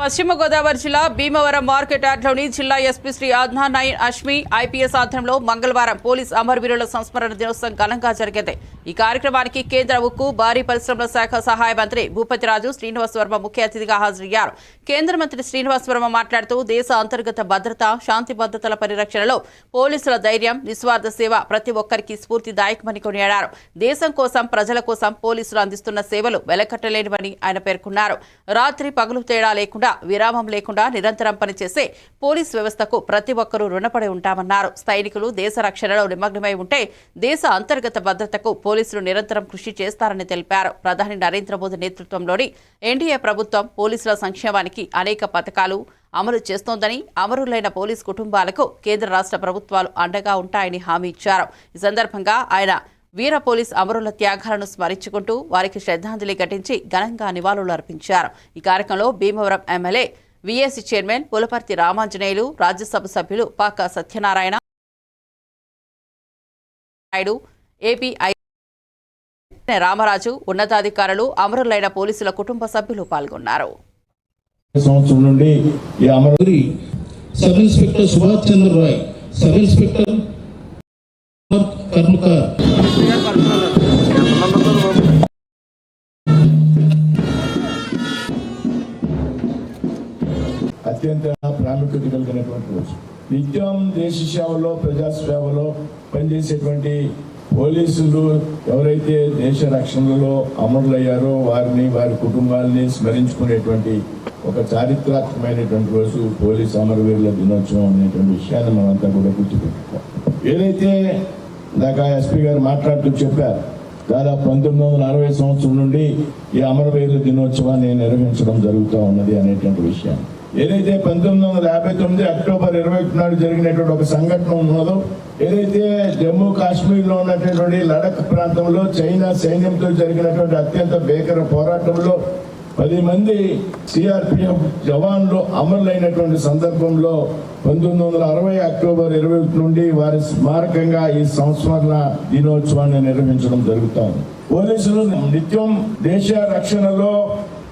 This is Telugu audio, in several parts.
పశ్చిమ గోదావరి జిల్లా భీమవరం మార్కెట్ యార్డ్లోని జిల్లా ఎస్పీ శ్రీ ఆజ్నా నయన్ అష్మి ఐపీఎస్ ఆధ్వర్యంలో మంగళవారం పోలీస్ అమరవీరుల సంస్మరణ దినోత్సవం ఘనంగా జరిగింది. ఈ కార్యక్రమానికి కేంద్ర ఉక్కు భారీ పరిశ్రమల శాఖ సహాయ మంత్రి భూపతిరాజు శ్రీనివాస్ వర్మ ముఖ్య అతిథిగా హాజరయ్యారు. కేంద్ర మంత్రి శ్రీనివాస్ వర్మ మాట్లాడుతూ దేశ అంతర్గత భద్రత శాంతి భద్రతల పరిరక్షణలో పోలీసుల ధైర్యం నిస్వార్థ సేవ ప్రతి ఒక్కరికి స్ఫూర్తిదాయకమని కొనియాడారు. దేశం కోసం ప్రజల కోసం పోలీసులు అందిస్తున్న సేవలు వెలకట్టలేనివని ఆయన పేర్కొన్నారు. రాత్రి పగులు తేడా లేకుండా విరామం లేకుండా నిరంతరం పనిచేసే పోలీస్ వ్యవస్థకు ప్రతి ఒక్కరూ రుణపడి ఉంటామన్నారు. సైనికులు దేశ రక్షణలో నిమగ్నమై ఉంటే దేశ అంతర్గత భద్రతకు పోలీసులు నిరంతరం కృషి చేస్తారని తెలిపారు. ప్రధాని నరేంద్ర మోదీ నేతృత్వంలోని ఎన్డీఏ ప్రభుత్వం పోలీసుల సంక్షేమానికి అనేక పథకాలు అమలు చేస్తోందని అమరులైన పోలీస్ కుటుంబాలకు కేంద్ర రాష్ట్ర ప్రభుత్వాలు అండగా ఉంటాయని హామీ ఇచ్చారు. ఈ సందర్భంగా ఆయన వీర పోలీస్ అమరుల త్యాగాలను స్మరించుకుంటూ వారికి శ్రద్ధాంజలి ఘటించి ఘనంగా నివాళులు అర్పించారు. ఈ కార్యక్రమంలో భీమవరం ఎమ్మెల్యే విఏసీ చైర్మన్ పులపర్తి రామాంజనేయులు రాజ్యసభ సభ్యులు పాక సత్యనారాయణ నాయుడు ఏపీ రామరాజు ఉన్నతాధికారులు అమరులైన పోలీసుల కుటుంబ సభ్యులు పాల్గొన్నారు. సంవత్సరం నుండి ఈ sub inspector Subhash Chandra Roy sub inspector Karmakar అత్యంత ప్రాముఖ్యత కలిగినటువంటి రోజు. నిత్యం దేశ సేవలో ప్రజా సేవలో పనిచేసేటువంటి పోలీసులు ఎవరైతే దేశ రక్షణలో అమరులయ్యారో వారిని వారి కుటుంబాలని స్మరించుకునేటువంటి ఒక చారిత్రాత్మకమైనటువంటి రోజు పోలీస్ అమరవీరుల దినోత్సవం అనేటువంటి విషయాన్ని మనమంతా కూడా గుర్తుపెట్టుకోవాలి. ఏదైతే ఇందాక ఎస్పీ గారు మాట్లాడుతూ చెప్పారు. దాదాపు పంతొమ్మిది వందల అరవై సంవత్సరం నుండి ఈ అమరవీరుల దినోత్సవాన్ని నిర్వహించడం జరుగుతూ ఉన్నది అనేటువంటి విషయం. ఏదైతే పంతొమ్మిది వందల యాభై తొమ్మిది అక్టోబర్ ఇరవై ఒకటి నాడు జరిగినటువంటి ఒక సంఘటన ఉన్నదో ఏదైతే జమ్మూ కాశ్మీర్లో ఉన్నటువంటి లడఖ్ ప్రాంతంలో చైనా సైన్యంతో జరిగినటువంటి అత్యంత భీకర పోరాటంలో పది మంది సిఆర్పిఎఫ్ జవాన్లు అమరులైనటువంటి సందర్భంలో పంతొమ్మిది వందల అరవై అక్టోబర్ ఇరవై నుండి వారి స్మారకంగా ఈ సంస్మరణ దినోత్సవాన్ని నిర్వహించడం జరుగుతోంది. పోలీసులు నిత్యం దేశ రక్షణలో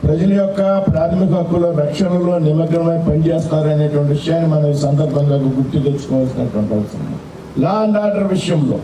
ప్రజల యొక్క ప్రాథమిక హక్కుల రక్షణలో నిమగ్నమై పనిచేస్తారనేటువంటి విషయాన్ని మనం ఈ సందర్భంగా గుర్తు తెచ్చుకోవాల్సినటువంటి అవసరం. లా అండ్ ఆర్డర్ విషయంలో